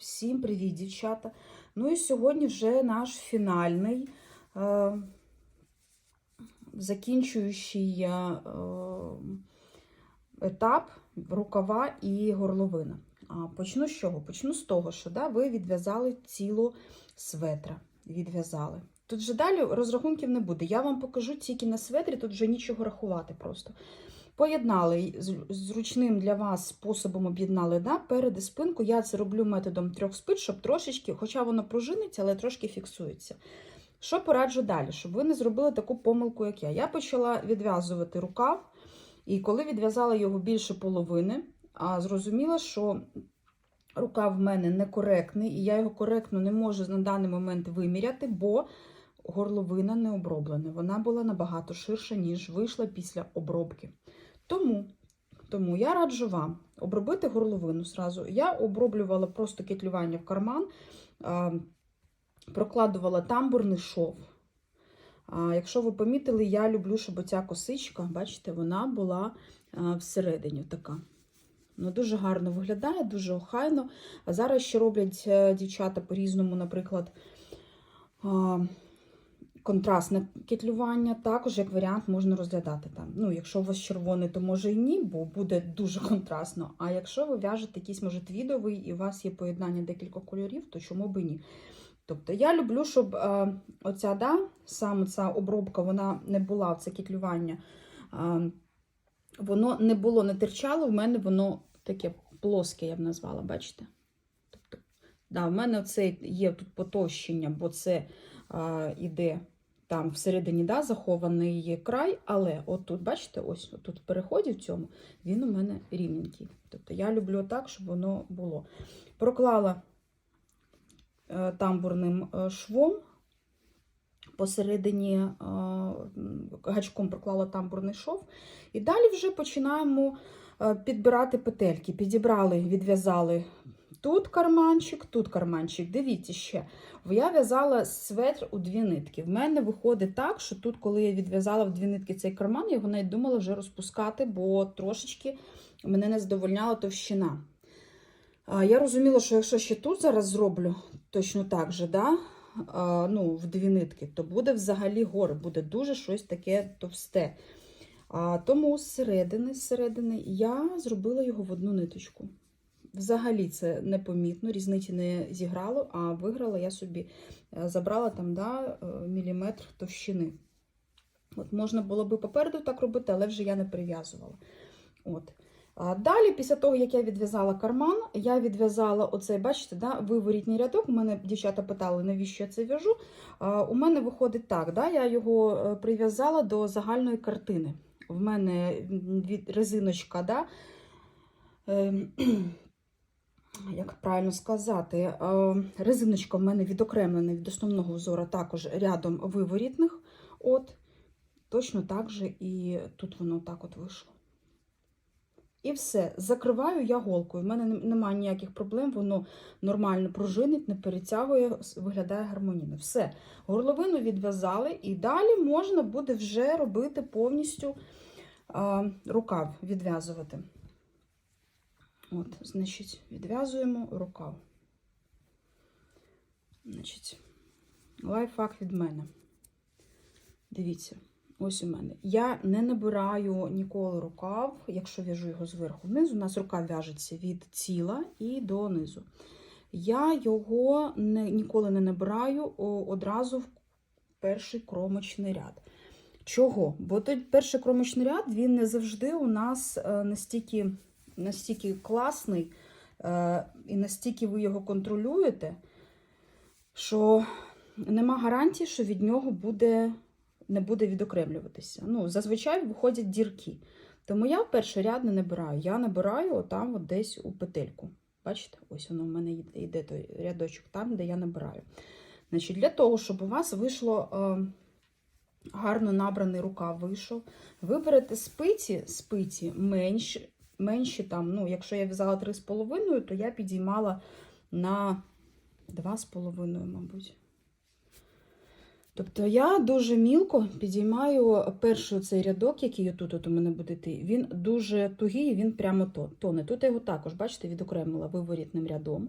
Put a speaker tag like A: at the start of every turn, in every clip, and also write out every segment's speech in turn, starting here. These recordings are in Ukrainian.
A: Всім привіт, дівчата! Ну і сьогодні вже наш фінальний, е, закінчуючий е, етап рукава і горловина. Почну з чого? Почну з того, що да, ви відв'язали цілу светра. Відв'язали. Тут вже далі розрахунків не буде. Я вам покажу тільки на светрі, тут вже нічого рахувати просто. Поєднали зручним для вас способом об'єднали да, перед і спинку. Я це роблю методом трьох спит, щоб трошечки, хоча воно пружиниться, але трошки фіксується. Що пораджу далі? Щоб ви не зробили таку помилку, як я. Я почала відв'язувати рукав, і коли відв'язала його більше половини, а зрозуміла, що рукав в мене некоректний, і я його коректно не можу на даний момент виміряти, бо горловина не оброблена. Вона була набагато ширша, ніж вийшла після обробки. Тому, тому я раджу вам обробити горловину зразу. Я оброблювала просто кетлювання в карман, прокладувала тамбурний шов. Якщо ви помітили, я люблю, щоб ця косичка, бачите, вона була всередині така. Ну, Дуже гарно виглядає, дуже охайно. А зараз ще роблять е, дівчата по-різному, наприклад, контрастне кетлювання, також як варіант можна розглядати там. Ну, якщо у вас червоний, то може і ні, бо буде дуже контрастно. А якщо ви в'яжете якийсь, може, твідовий, і у вас є поєднання декількох кольорів, то чому би ні? Тобто я люблю, щоб е, оця, да, саме ця обробка, вона не була, це кетлювання, е, воно не було, не терчало, в мене воно таке плоске, я б назвала, бачите? Тобто, да, в мене оце є тут потовщення, бо це е, іде там всередині да, захований край, але отут, бачите, ось тут в переході в цьому, він у мене рівненький. Тобто я люблю так, щоб воно було. Проклала е, тамбурним е, швом. Посередині е, гачком проклала тамбурний шов. І далі вже починаємо підбирати петельки. Підібрали, відв'язали тут карманчик, тут карманчик. Дивіться ще. Я в'язала светр у дві нитки. В мене виходить так, що тут, коли я відв'язала в дві нитки цей карман, я його навіть думала вже розпускати, бо трошечки мене не задовольняла товщина. Я розуміла, що якщо ще тут зараз зроблю точно так же, да, ну, в дві нитки, то буде взагалі горе, буде дуже щось таке товсте. Тому зсередини, зсередини я зробила його в одну ниточку. Взагалі це непомітно, різниці не зіграло, а виграла я собі, е, забрала там да, міліметр товщини. От Можна було би попереду так робити, але вже я не прив'язувала. От. А Далі, після того, як я відв'язала карман, я відв'язала оцей, бачите, да, виворітній рядок. У мене дівчата питали, навіщо я це в'яжу. У мене виходить так, да, я його е, прив'язала до загальної картини. В мене резиночка, да, ем, як правильно сказати, е, резиночка в мене відокремлена від основного взору також рядом виворітних. От, Точно так же і тут воно так от вийшло. І все, закриваю я голкою. У мене немає ніяких проблем, воно нормально пружинить, не перетягує, виглядає гармонійно. Все, горловину відв'язали, і далі можна буде вже робити повністю а, рукав відв'язувати. От, значить, відв'язуємо рукав. Значить, лайфхак від мене. Дивіться. Ось у мене. Я не набираю ніколи рукав, якщо в'яжу його зверху вниз. У нас рука в'яжеться від тіла і до низу. Я його не, ніколи не набираю одразу в перший кромочний ряд. Чого? Бо той перший кромочний ряд він не завжди у нас е, настільки, настільки класний, е, і настільки ви його контролюєте, що нема гарантії, що від нього буде не буде відокремлюватися. Ну, Зазвичай виходять дірки. Тому я перший ряд не набираю. Я набираю отам от десь у петельку. Бачите, ось воно в мене йде той рядочок там, де я набираю. Значить, Для того, щоб у вас вийшло е, гарно набраний рукав вийшов, виберете спиці, спиці менші, менші там, ну, якщо я в'язала 3,5, то я підіймала на 2,5, мабуть. Тобто я дуже мілко підіймаю перший цей рядок, який тут от у мене буде йти, він дуже тугий, він прямо тоне. Тут я його також, бачите, відокремила виворітним рядом.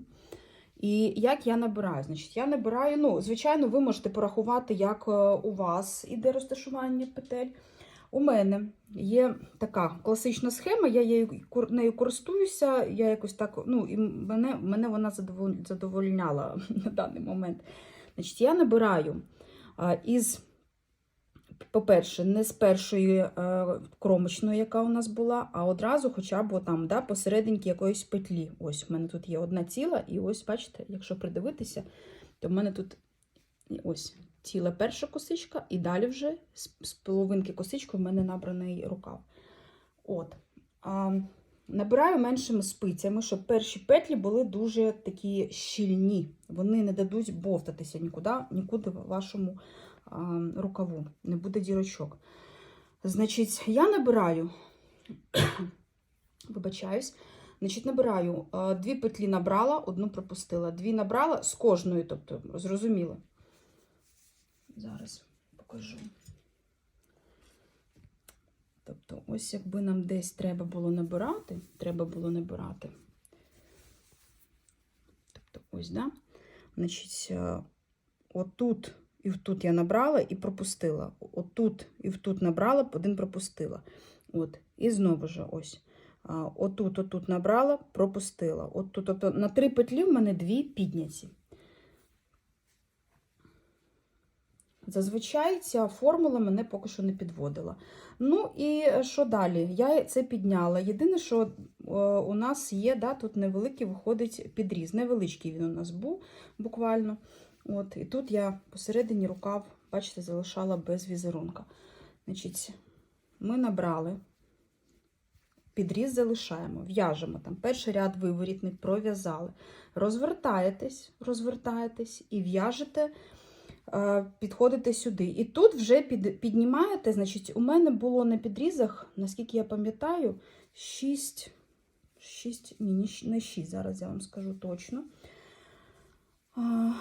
A: І як я набираю? Значить, я набираю, ну, звичайно, ви можете порахувати, як е, у вас іде розташування петель. У мене є така класична схема, я нею користуюся, я якось так, ну, і мене, мене вона задовольняла на даний момент. Значить, я набираю із, по-перше, не з першої е, кромочної, яка у нас була, а одразу хоча б там, да, посерединки якоїсь петлі. Ось в мене тут є одна ціла, і ось, бачите, якщо придивитися, то в мене тут ось ціла перша косичка, і далі вже з, половинки косички в мене набраний рукав. От. А, набираю меншими спицями, щоб перші петлі були дуже такі щільні. Вони не дадуть бовтатися нікуди, нікуди в вашому а, рукаву, не буде дірочок. Значить, я набираю, вибачаюсь, значить, набираю дві петлі набрала, одну пропустила, дві набрала з кожної, тобто, зрозуміло. Зараз покажу. Тобто, ось якби нам десь треба було набирати, треба було набирати. Тобто, ось, да? Значить, е, отут і втут я набрала і пропустила. Отут і втут набрала, один пропустила. От, і знову ж ось. Отут, отут набрала, пропустила. Отут, тобто на три петлі в мене дві підняті. Зазвичай ця формула мене поки що не підводила. Ну і що далі? Я це підняла. Єдине, що е, у нас є, да, тут невеликий виходить підріз. Невеличкий він у нас був буквально. От, І тут я посередині рукав, бачите, залишала без візерунка. Значить, ми набрали, підріз залишаємо, в'яжемо там перший ряд виворітний, пров'язали. Розвертаєтесь, розвертаєтесь і в'яжете е, підходите сюди. І тут вже під, піднімаєте, значить, у мене було на підрізах, наскільки я пам'ятаю, 6, 6, ні, не 6, зараз я вам скажу точно.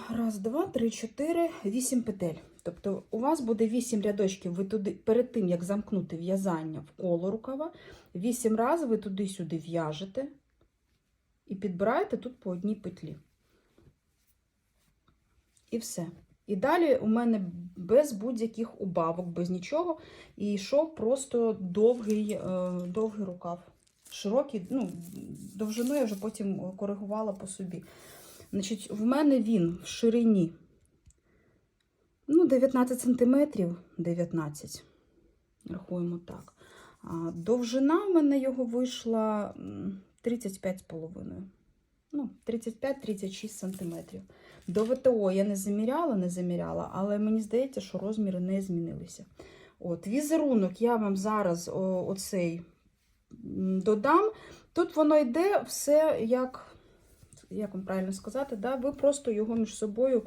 A: Раз, два, три, чотири, вісім петель. Тобто у вас буде 8 рядочків, ви туди, перед тим, як замкнути в'язання в коло рукава, 8 разів ви туди-сюди в'яжете і підбираєте тут по одній петлі. І все. І далі у мене без будь-яких убавок, без нічого. І йшов просто довгий, е, довгий рукав. Широкий, ну, довжину я вже потім коригувала по собі. Значить, в мене він в ширині ну, 19 сантиметрів, 19. Рахуємо так. А довжина в мене його вийшла 35,5. Ну, 35-36 сантиметрів. До ВТО я не заміряла, не заміряла, але мені здається, що розміри не змінилися. От, Візерунок я вам зараз о, оцей додам. Тут воно йде все як, як вам правильно сказати, да? ви просто його між собою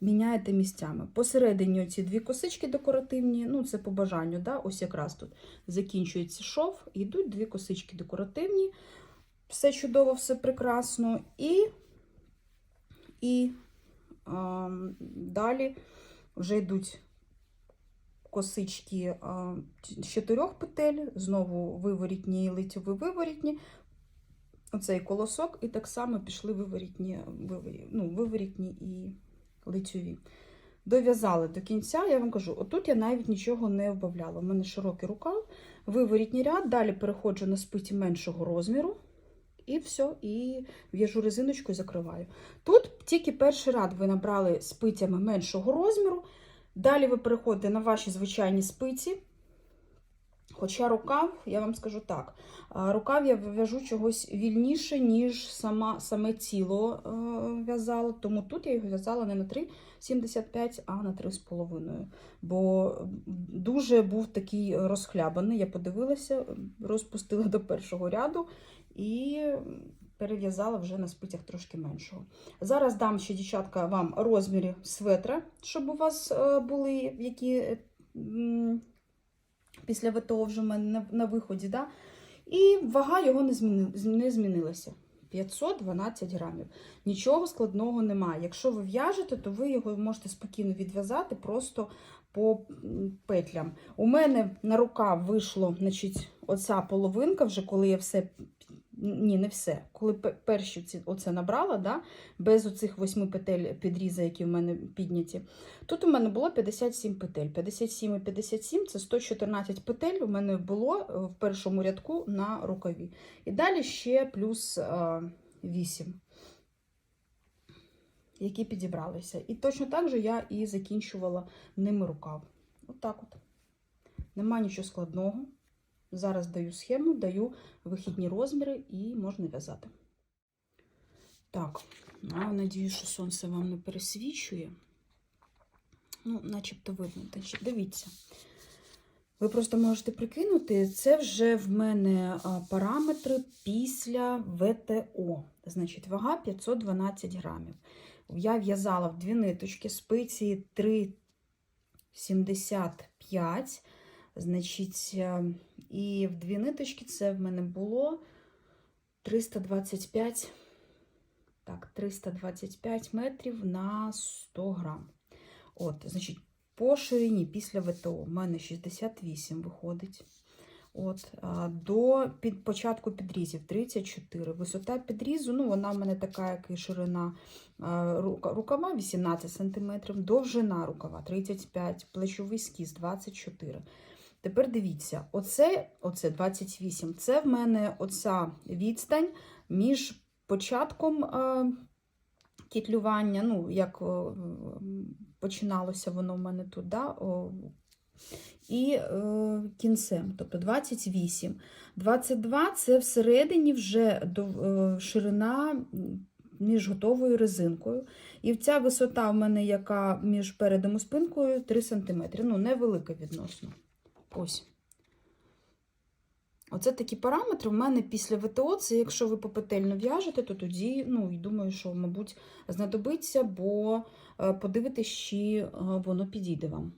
A: міняєте місцями. Посередині оці дві косички декоративні, ну це по бажанню, да? ось якраз тут закінчується шов, йдуть дві косички декоративні. Все чудово, все прекрасно. І і а, далі вже йдуть косички з чотирьох петель, знову виворітні і лицьові виворітні. Оцей колосок, і так само пішли виворітні, виворі, ну, виворітні і лицьові. Дов'язали до кінця, я вам кажу, отут я навіть нічого не вбавляла. У мене широкий рукав, виворітній ряд, далі переходжу на спиті меншого розміру. І все, і в'яжу резиночку і закриваю. Тут тільки перший ряд ви набрали спицями меншого розміру. Далі ви переходите на ваші звичайні спиці. Хоча рукав, я вам скажу так, рукав я в'яжу чогось вільніше, ніж сама, саме тіло е, в'язала. Тому тут я його в'язала не на 3,75, а на 3,5. Бо дуже був такий розхлябаний. Я подивилася, розпустила до першого ряду і перев'язала вже на спицях трошки меншого. Зараз дам ще, дівчатка, вам розміри светра, щоб у вас е, були які після ВТО вже на, виході. Да? І вага його не, змінилася. 512 грамів. Нічого складного немає. Якщо ви в'яжете, то ви його можете спокійно відв'язати просто по петлям. У мене на рукав вийшло значить, оця половинка, вже коли я все ні, не все. Коли пе- перші ці, оце набрала, да, без оцих восьми петель підріза, які в мене підняті, тут у мене було 57 петель. 57 і 57 це 114 петель у мене було е, в першому рядку на рукаві. І далі ще плюс е, 8, які підібралися. І точно так же я і закінчувала ними рукав. Отак от. Нема нічого складного. Зараз даю схему, даю вихідні розміри і можна в'язати. Так, а, надію, що сонце вам не пересвічує. Ну, начебто видно. Дивіться. Ви просто можете прикинути, це вже в мене параметри після ВТО. Значить, вага 512 грамів. Я в'язала в дві ниточки спиці 3,75. Значить, е, і в дві ниточки це в мене було 325, так, 325 метрів на 100 грам. От, значить, по ширині після ВТО в мене 68 виходить. От, до під початку підрізів 34. Висота підрізу, ну, вона в мене така, як і ширина рукава 18 см, довжина рукава 35 плечовий скіз 24 Тепер дивіться, оце, оце 28, це в мене оця відстань між початком е, кітлювання, ну, як м, починалося воно в мене тут, да, о, і е, кінцем, тобто 28. 22 це всередині вже до, е, ширина між готовою резинкою. І ця висота в мене, яка між передом і спинкою 3 см. Ну, невелика відносно. Ось. Оце такі параметри. В мене після ВТО, це якщо ви попетельно в'яжете, то тоді, ну, і думаю, що, мабуть, знадобиться, бо е, подивитись, чи е, воно підійде вам.